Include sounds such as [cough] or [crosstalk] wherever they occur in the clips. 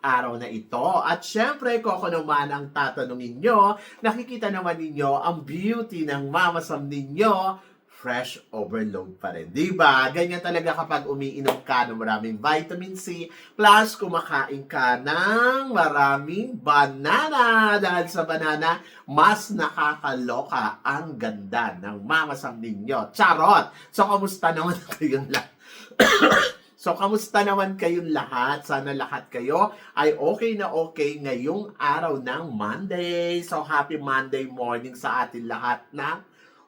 araw na ito. At syempre, ako naman ang tatanungin nyo, nakikita naman ninyo ang beauty ng Mama Sam ninyo fresh overload pa rin. Di ba? Ganyan talaga kapag umiinom ka ng maraming vitamin C, plus kumakain ka ng maraming banana. Dahil sa banana, mas nakakaloka ang ganda ng mamasam ninyo. Charot! So, kamusta naman [laughs] kayong lahat? So, kamusta naman kayong lahat? Sana lahat kayo ay okay na okay ngayong araw ng Monday. So, happy Monday morning sa atin lahat na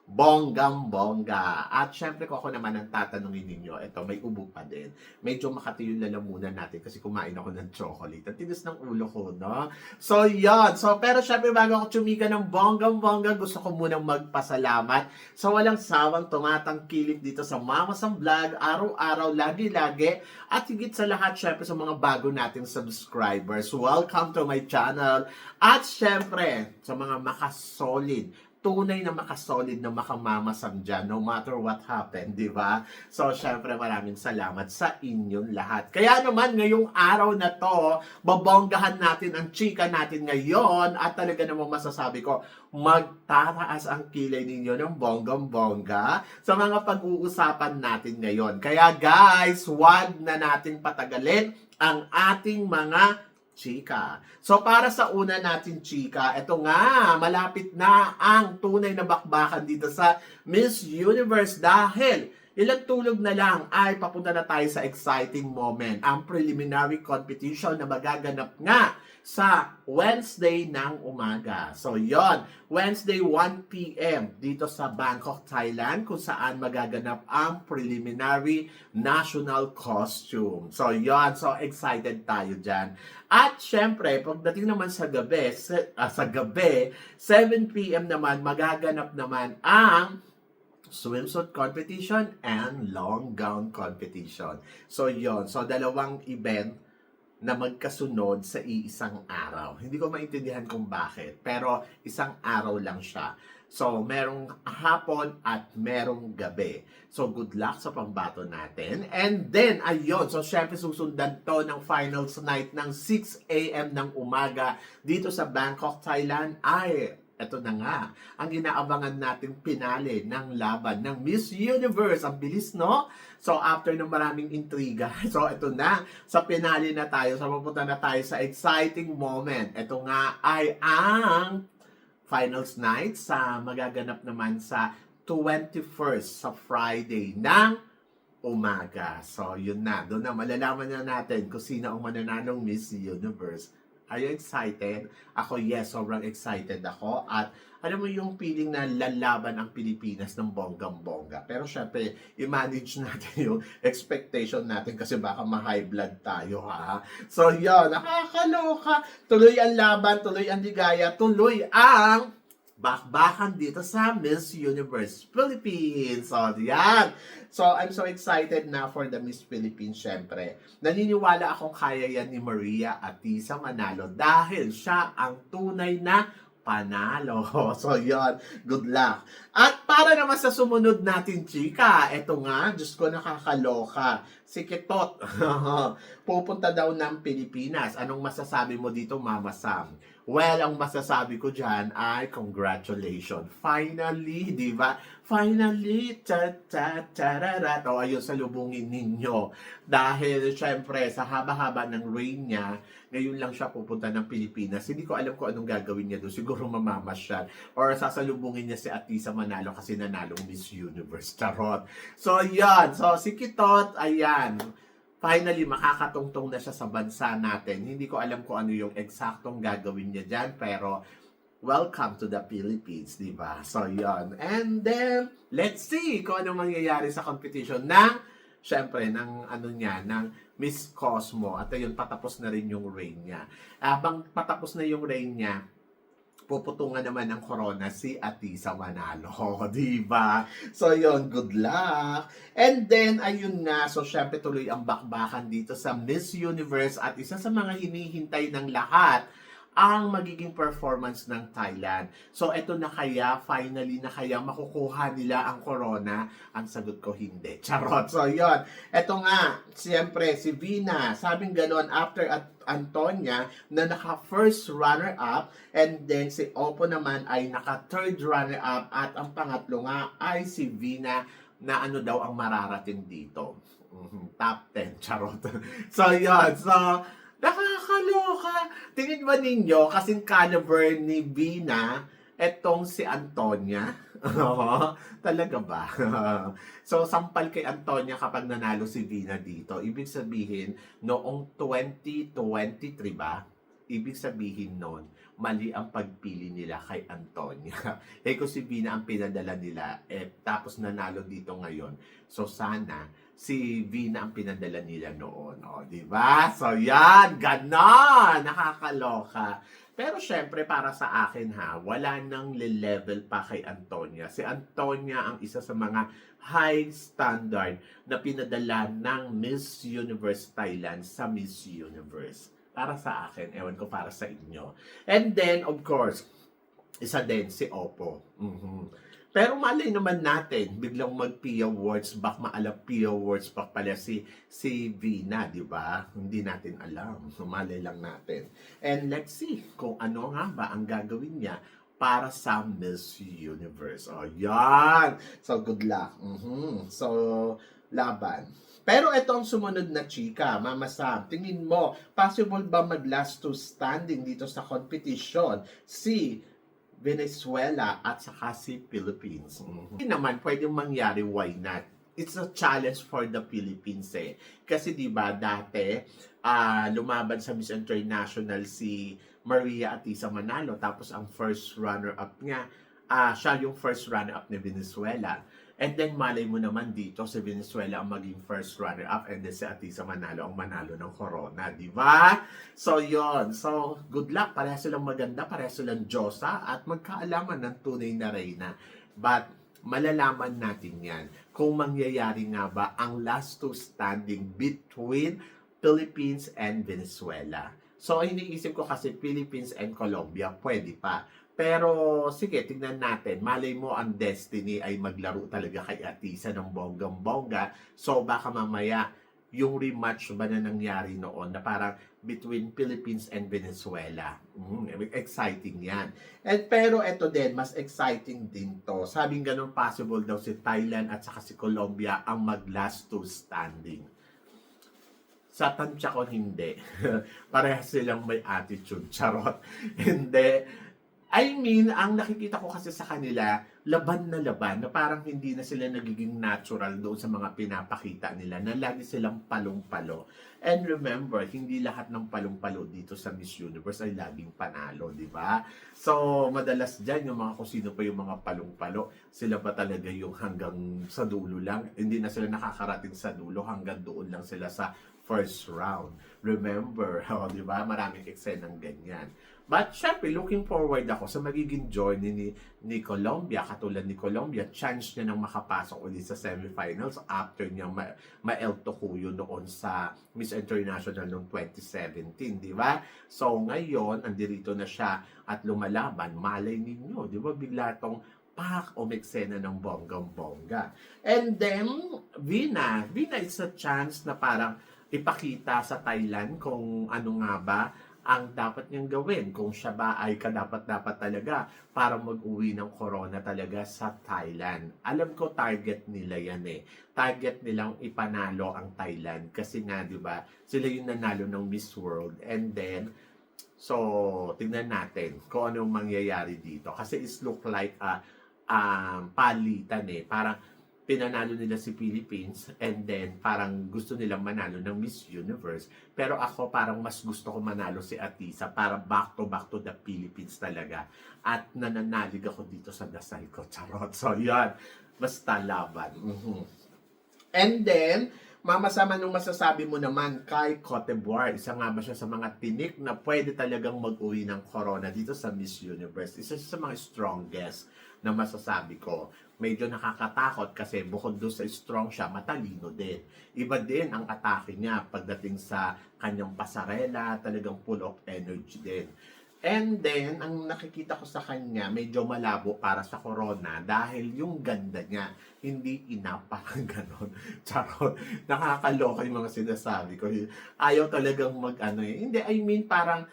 bonggang bongga. At syempre kung ako naman ang tatanungin ninyo, ito may ubo pa din. Medyo makati yung lalamunan natin kasi kumain ako ng chocolate. Ang tigas ng ulo ko, no? So, yon So, pero syempre bago ako chumika ng bonggang bongga, gusto ko munang magpasalamat sa walang sawang tumatangkilik dito sa Mama Sam Vlog, araw-araw, lagi-lagi. At higit sa lahat, syempre sa mga bago nating subscribers. Welcome to my channel. At syempre, sa mga makasolid tunay na makasolid na makamamasam dyan, no matter what happened, di ba? So, syempre, maraming salamat sa inyong lahat. Kaya naman, ngayong araw na to, babonggahan natin ang chika natin ngayon at talaga namang masasabi ko, magtataas ang kilay ninyo ng bonggang-bongga sa mga pag-uusapan natin ngayon. Kaya guys, wag na natin patagalin ang ating mga chika. So para sa una natin chika, ito nga, malapit na ang tunay na bakbakan dito sa Miss Universe dahil ilang tulog na lang ay papunta na tayo sa exciting moment, ang preliminary competition na magaganap nga sa Wednesday ng umaga. So yon Wednesday 1 p.m. dito sa Bangkok, Thailand kung saan magaganap ang preliminary national costume. So yon so excited tayo dyan. At syempre, pagdating naman sa gabi, sa, ah, sa gabi, 7 p.m. naman, magaganap naman ang swimsuit competition and long gown competition. So yon so dalawang event na magkasunod sa iisang araw. Hindi ko maintindihan kung bakit, pero isang araw lang siya. So, merong hapon at merong gabi. So, good luck sa pambato natin. And then, ayun. So, syempre susundan to ng finals night ng 6 a.m. ng umaga dito sa Bangkok, Thailand. Ay, eto na nga, ang inaabangan nating pinali ng laban ng Miss Universe. Ang bilis, no? So, after ng maraming intriga, [laughs] so eto na, sa pinali na tayo, so mapunta na tayo sa exciting moment. Ito nga ay ang finals night sa magaganap naman sa 21st sa Friday ng umaga. So, yun na. Doon na, malalaman na natin kung sino ang manananong Miss Universe. Are you excited? Ako, yes, sobrang excited ako. At alam mo yung feeling na lalaban ang Pilipinas ng bonggang-bongga. Pero syempre, i-manage natin [laughs] yung expectation natin kasi baka ma-high blood tayo, ha? So, yun, nakakaloka. Tuloy ang laban, tuloy ang ligaya, tuloy ang bakbakan dito sa Miss Universe Philippines. So, yan. So, I'm so excited na for the Miss Philippines, syempre. Naniniwala akong kaya yan ni Maria Atisa Manalo dahil siya ang tunay na panalo. [laughs] So, yon Good luck. At para naman sa sumunod natin, chika, eto nga, Diyos ko, nakakaloka. Si Kitot, [laughs] pupunta daw ng Pilipinas. Anong masasabi mo dito, Mama Sam? Well, ang masasabi ko dyan ay congratulations. Finally, di ba? Finally, ta ta tararat. O ayun, salubungin ninyo. Dahil, syempre, sa haba-haba ng reign niya, ngayon lang siya pupunta ng Pilipinas. Hindi ko alam kung anong gagawin niya doon. Siguro mamamasyal. Or sasalubungin niya si Atisa Manalo kasi nanalong Miss Universe. Charot. So, yan. So, si Kitot, ayan finally makakatungtong na siya sa bansa natin. Hindi ko alam kung ano yung eksaktong gagawin niya dyan, pero welcome to the Philippines, di ba? So, yon And then, let's see kung ano mangyayari sa competition ng, syempre, ng ano niya, ng Miss Cosmo. At ayun, patapos na rin yung reign niya. Habang patapos na yung reign niya, puputungan naman ng corona si Atisa Manalo, [laughs] di ba? So yon good luck. And then ayun nga, so syempre tuloy ang bakbakan dito sa Miss Universe at isa sa mga hinihintay ng lahat ang magiging performance ng Thailand. So ito na kaya, finally na kaya makukuha nila ang corona? Ang sagot ko hindi. [laughs] Charot. So yon. Ito nga, siyempre si Vina, sabing ganon after at Antonia na naka first runner up and then si Oppo naman ay naka third runner up at ang pangatlo nga ay si Vina na ano daw ang mararating dito. Mhm, Top 10, [laughs] charot. so, yun. So, nakakaloka. Tingin ba ninyo, kasing caliber ni Vina, etong si Antonia? [laughs] Talaga ba? [laughs] so, sampal kay Antonia kapag nanalo si Vina dito. Ibig sabihin, noong 2023 ba? Ibig sabihin nun, mali ang pagpili nila kay Antonia. [laughs] eh kung si Vina ang pinadala nila, eh, tapos nanalo dito ngayon. So sana, si Vina ang pinadala nila noon. O, di ba? So yan, ganon! Nakakaloka. Pero syempre, para sa akin ha, wala nang level pa kay Antonia. Si Antonia ang isa sa mga high standard na pinadala ng Miss Universe Thailand sa Miss Universe. Para sa akin, ewan ko para sa inyo. And then, of course, isa din si Oppo. Mhm. Pero malay naman natin, biglang mag-P Awards back, maalam P Awards back pala si, si Vina, di ba? Hindi natin alam. So, malay lang natin. And let's see kung ano nga ba ang gagawin niya para sa Miss Universe. O, yan! So, good luck. Mhm. So, laban. Pero ito ang sumunod na chika, Mama Sam. Tingin mo, possible ba mag-last to standing dito sa competition? Si Venezuela at saka si Philippines. Hindi naman pwedeng mangyari, why not? It's a challenge for the Philippines eh. Kasi 'di ba dati ah, lumaban sa Miss International si Maria Atisa Manalo tapos ang first runner up niya ah siya yung first runner up ni Venezuela. And then malay mo naman dito si Venezuela ang maging first runner up and then si Atisa Manalo ang manalo ng corona, di ba? So yon. So good luck. Pareha silang maganda, pareha silang Diyosa at magkaalaman ng tunay na reyna. But malalaman natin yan kung mangyayari nga ba ang last two standing between Philippines and Venezuela. So, iniisip ko kasi Philippines and Colombia, pwede pa. Pero, sige, tingnan natin. Malay mo ang destiny ay maglaro talaga kay Atisa ng bonggang-bongga. So, baka mamaya, yung rematch ba na nangyari noon na parang between Philippines and Venezuela. Mm, exciting yan. And pero eto din, mas exciting din to. Sabing ganun possible daw si Thailand at saka si Colombia ang mag last two standing. Sa tansya ko hindi. [laughs] Parehas silang may attitude. Charot. [laughs] Hindi. I mean, ang nakikita ko kasi sa kanila, laban na laban, na parang hindi na sila nagiging natural doon sa mga pinapakita nila, na lagi silang palong-palo. And remember, hindi lahat ng palong-palo dito sa Miss Universe ay laging panalo, di ba? So, madalas dyan, yung mga kung sino pa yung mga palong-palo, sila pa talaga yung hanggang sa dulo lang. Hindi na sila nakakarating sa dulo, hanggang doon lang sila sa first round. Remember, [laughs] oh, di ba? Maraming eksenang ganyan. But syempre, looking forward ako sa magiging journey ni, ni Colombia. Katulad ni Colombia, chance niya nang makapasok ulit sa semifinals after niya ma, ma-El Tocuyo noon sa Miss International noong 2017, di ba? So ngayon, andirito na siya at lumalaban. Malay ninyo, di ba? Bigla tong pak o meksena ng bonggang-bongga. And then, Vina. Vina is a chance na parang ipakita sa Thailand kung ano nga ba ang dapat niyang gawin kung siya ba ay kadapat-dapat talaga para mag-uwi ng corona talaga sa Thailand. Alam ko target nila yan eh. Target nilang ipanalo ang Thailand kasi nga 'di ba sila yung nanalo ng Miss World and then so tingnan natin kung ano mangyayari dito kasi it's look like a um, palitan eh. Parang pinanalo nila si Philippines and then parang gusto nilang manalo ng Miss Universe. Pero ako parang mas gusto ko manalo si Atisa para back to back to the Philippines talaga. At nananalig ako dito sa dasal ko. Charot. So yan, basta laban. Mhm. And then, Mama Sam, anong masasabi mo naman kay Cote d'Ivoire? Isa nga ba siya sa mga tinik na pwede talagang mag-uwi ng corona dito sa Miss Universe? Isa siya sa mga strongest na masasabi ko. Medyo nakakatakot kasi bukod doon sa strong siya, matalino din. Iba din ang atake niya pagdating sa kanyang pasarela, talagang full of energy din. And then, ang nakikita ko sa kanya, medyo malabo para sa corona dahil yung ganda niya, hindi parang [laughs] ganon. Charot, nakakaloka yung mga sinasabi ko. Ayaw talagang mag ano eh. Hindi, I mean parang,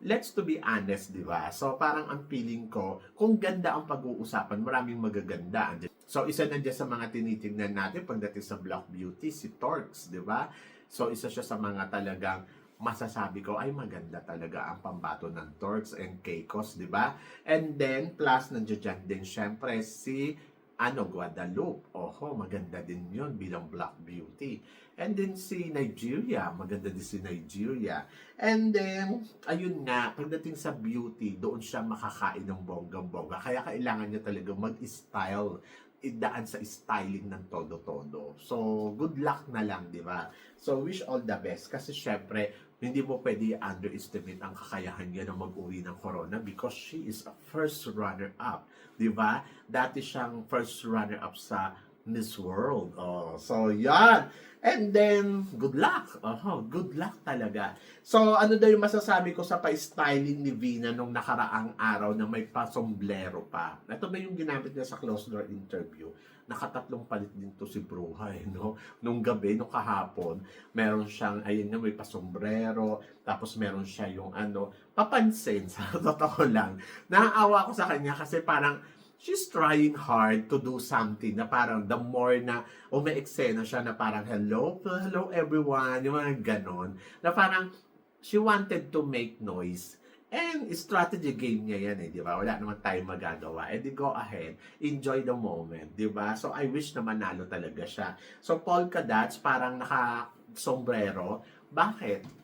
let's to be honest, di ba? So, parang ang feeling ko, kung ganda ang pag-uusapan, maraming magaganda. So, isa na dyan sa mga tinitingnan natin pagdating sa Black Beauty, si Torx, di ba? So, isa siya sa mga talagang masasabi ko ay maganda talaga ang pambato ng Torx and Keikos, di ba? And then, plus nandiyan din syempre si ano, Guadalupe. Oho, maganda din yun bilang Black Beauty. And then si Nigeria, maganda din si Nigeria. And then, ayun nga, pagdating sa beauty, doon siya makakain ng bonggang-bongga. Kaya kailangan niya talaga mag-style idaan sa styling ng todo-todo. So, good luck na lang, di ba? So, wish all the best. Kasi syempre, hindi mo pwede underestimate ang kakayahan niya na mag-uwi ng corona because she is a first runner-up. Di ba? Dati siyang first runner-up sa Miss World. Oh, so, yan. And then, good luck. Oh, good luck talaga. So, ano daw yung masasabi ko sa pa-styling ni Vina nung nakaraang araw na may pa-sombrero pa? Ito ba yung ginamit niya sa closed door interview? Nakatatlong palit din to si Bruhay, [laughs] no? Nung gabi, nung kahapon, meron siyang, ayun nga, may pa-sombrero, tapos meron siya yung ano, papansin, [laughs] sa totoo lang. Naaawa ko sa kanya kasi parang, she's trying hard to do something na parang the more na ume-eksena siya na parang hello, hello everyone, yung mga ganon. Na parang she wanted to make noise. And strategy game niya yan eh, di ba? Wala naman tayong magagawa. Eh di go ahead, enjoy the moment, di ba? So I wish na manalo talaga siya. So polka dots, parang naka-sombrero. Bakit?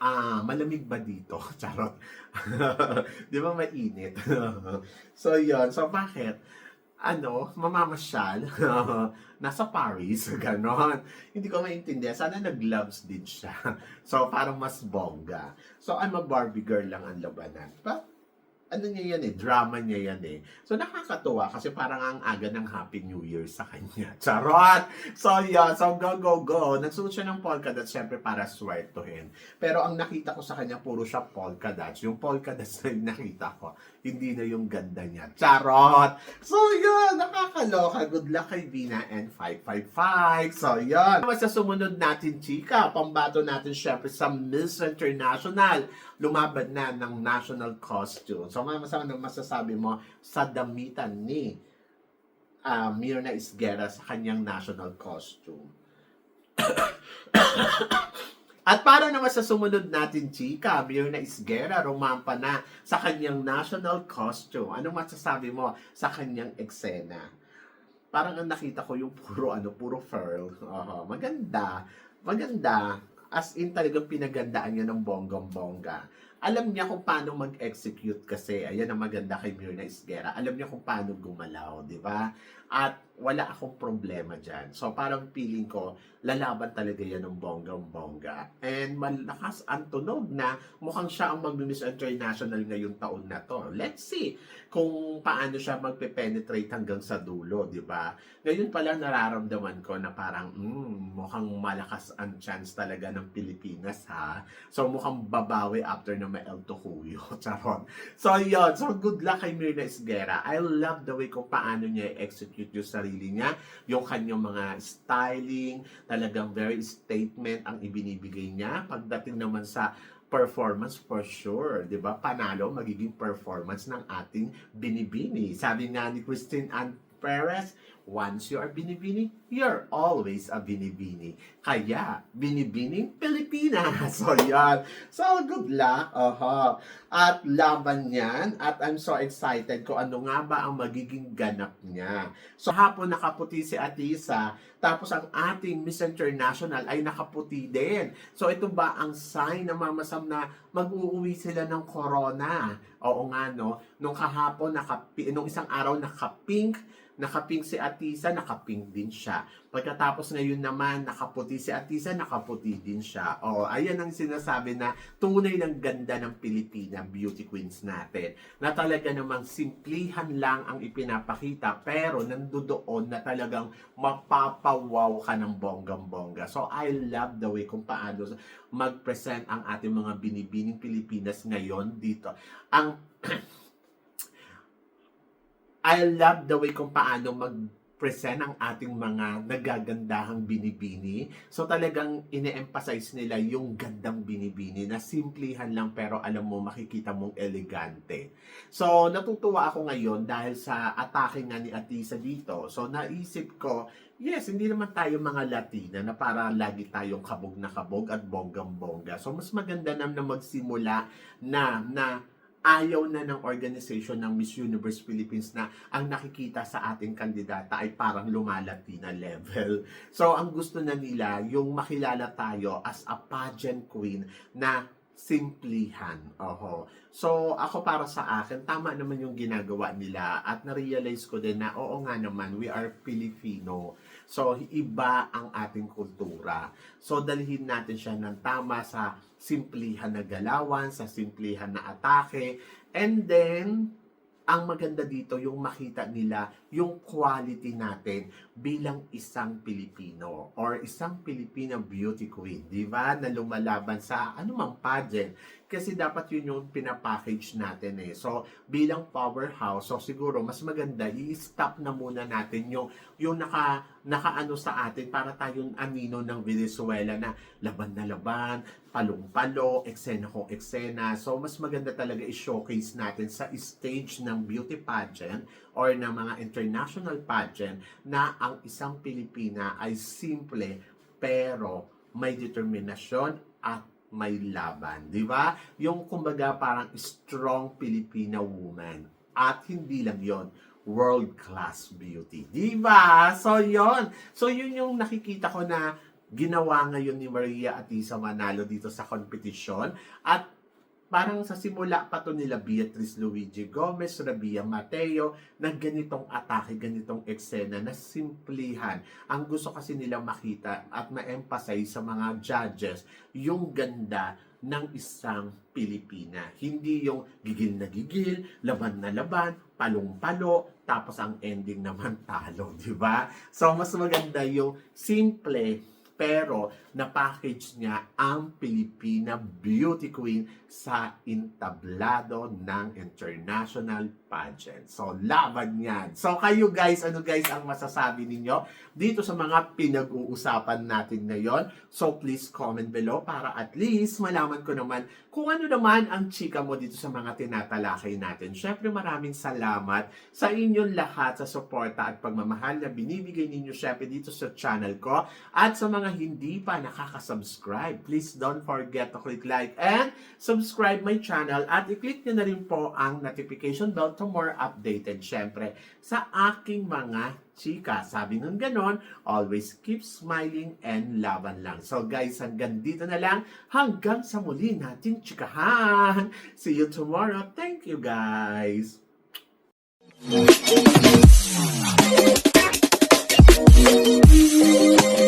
Ah, malamig ba dito? [laughs] Charot. [laughs] Di ba mainit? [laughs] so, yon So, bakit? Ano, mamamasyal, [laughs] nasa Paris, [laughs] ganon. Hindi ko maintindihan. Sana nag-gloves din siya. [laughs] So, parang mas bongga. So, I'm a Barbie girl lang ang labanan. Pa, ano niya yan eh, drama niya yan eh. So, nakakatuwa kasi parang ang aga ng Happy New Year sa kanya. Charot! So, yun. So, go, go, go. Nagsuot siya ng polka dots, syempre para swertuhin. Pero ang nakita ko sa kanya, puro siya polka dots. Yung polka dots na yung nakita ko, hindi na yung ganda niya. Charot! So, yun. Nakakaloka. Good luck kay Vina and 555. So, yun. Sa sumunod natin, chika, pambato natin syempre sa Miss International. Lumaban na ng national costume. So, masama na masasabi mo sa damitan ni uh, Mirna Isguera sa kanyang national costume. [coughs] At para naman sa sumunod natin, chika, Mirna Isguera, rumampa na sa kanyang national costume. Anong masasabi mo sa kanyang eksena? Parang ang nakita ko yung puro ano, puro furl. Oho, maganda. Maganda. As in talagang pinagandaan niya ng bonggang-bongga. Alam niya kung paano mag-execute kasi. Ayan ang maganda kay Mirna Isguera. Alam niya kung paano gumalaw, di ba? At wala akong problema dyan. So parang feeling ko, lalaban talaga yan ng bonggang-bongga. And malakas ang tunog na mukhang siya ang mag-Miss International ngayong taon na to. Let's see kung paano siya magpe-penetrate hanggang sa dulo, di ba? Ngayon pa lang nararamdaman ko na parang, mm, mukhang malakas ang chance talaga ng Pilipinas, ha? So mukhang babawi after na may El Tocuyo. [laughs] Charot. So yun. So good luck kay Mirna Isguera. I love the way kung paano niya i-execute yung sarili niya. Yung kanyang mga styling. Talagang very statement ang ibinibigay niya. Pagdating naman sa performance for sure, 'di ba? Panalo magiging performance ng ating binibini. Sabi nga ni Christine Ann Perez, once you are binibini, you're always a binibini. Kaya, binibining Pilipinas. [laughs] So, yan. So, good luck. Oho. At laban yan. At I'm so excited kung ano nga ba ang magiging ganap niya. So, hapon nakaputi si Atisa. Tapos, ang ating Miss International ay nakaputi din. So, ito ba ang sign na mamasam na mag-uuwi sila ng corona? Oo nga, no? Nung kahapon, naka, nung isang araw, naka-pink, nakapink si Ate Atisa, nakapink din siya. Pagkatapos ngayon naman, nakaputi si Atisa, nakaputi din siya. O, ayan ang sinasabi na tunay ng ganda ng Pilipina beauty queens natin. Na talaga namang simplihan lang ang ipinapakita, pero nandoon na talagang mapapawaw ka ng bonggang-bongga. So, I love the way kung paano mag-present ang ating mga binibining Pilipinas ngayon dito. Ang [clears throat] I love the way kung paano mag-present ang ating mga nagagandahang binibini. So talagang ine-emphasize nila yung gandang binibini na simplihan lang pero alam mo makikita mong elegante. So natutuwa ako ngayon dahil sa atake nga ni Atisa dito. So naisip ko, yes, hindi naman tayo mga Latina na para lagi tayong kabog na kabog at bonggang-bongga. So mas maganda na na magsimula na na ayaw na ng organization ng Miss Universe Philippines na ang nakikita sa ating kandidata ay parang lumalati na level. So, ang gusto na nila, yung makilala tayo as a pageant queen na simplihan. Oho. So, ako para sa akin, tama naman yung ginagawa nila at na-realize ko din na oo nga naman, we are Filipino. So, iba ang ating kultura. So, dalhin natin siya ng tama sa simplihan na galawan, sa simplihan na atake. And then, ang maganda dito, yung makita nila yung quality natin bilang isang Pilipino or isang Filipina beauty queen, di ba? Na lumalaban sa anumang pageant. Kasi dapat yun yung pinapackage natin eh. So, bilang powerhouse, so siguro mas maganda, i-stop na muna natin yung, yung naka, nakaano sa atin para tayong anino ng Venezuela na laban na laban, palong-palo, eksena kung eksena. So, mas maganda talaga i-showcase natin sa stage ng beauty pageant or ng mga international pageant na ang isang Pilipina ay simple pero may determinasyon at may laban, di ba? Yung kumbaga parang strong Filipina woman. At hindi lang yon world-class beauty. Di ba? So, yon So, yun yung nakikita ko na ginawa ngayon ni Maria Atisa Manalo dito sa competition. At parang sa simula pa to nila Beatrice Luigi Gomez, Rabia Mateo, na ganitong atake, ganitong eksena na simplihan. Ang gusto kasi nila makita at ma-emphasize sa mga judges yung ganda ng isang Pilipina. Hindi yung gigil na gigil, laban na laban, palong-palo, tapos ang ending naman talo, di ba? So, mas maganda yung simple pero na-package niya ang Pilipina Beauty Queen sa intablado ng international pageant. So, laban yan. So, kayo guys, ano guys ang masasabi ninyo dito sa mga pinag-uusapan natin ngayon? So, please comment below para at least malaman ko naman kung ano naman ang chika mo dito sa mga tinatalakay natin. Syempre, maraming salamat sa inyong lahat sa suporta at pagmamahal na binibigay ninyo syempre dito sa channel ko at sa mga hindi pa nakaka-subscribe. Please don't forget to click like and subscribe my channel at i-click nyo na rin po ang notification bell to more updated syempre sa aking mga chika. Sabi ng ganon, always keep smiling and laban lang. So guys, hanggang dito na lang. Hanggang sa muli nating chikahan. [laughs] See you tomorrow. Thank you guys. Thank you.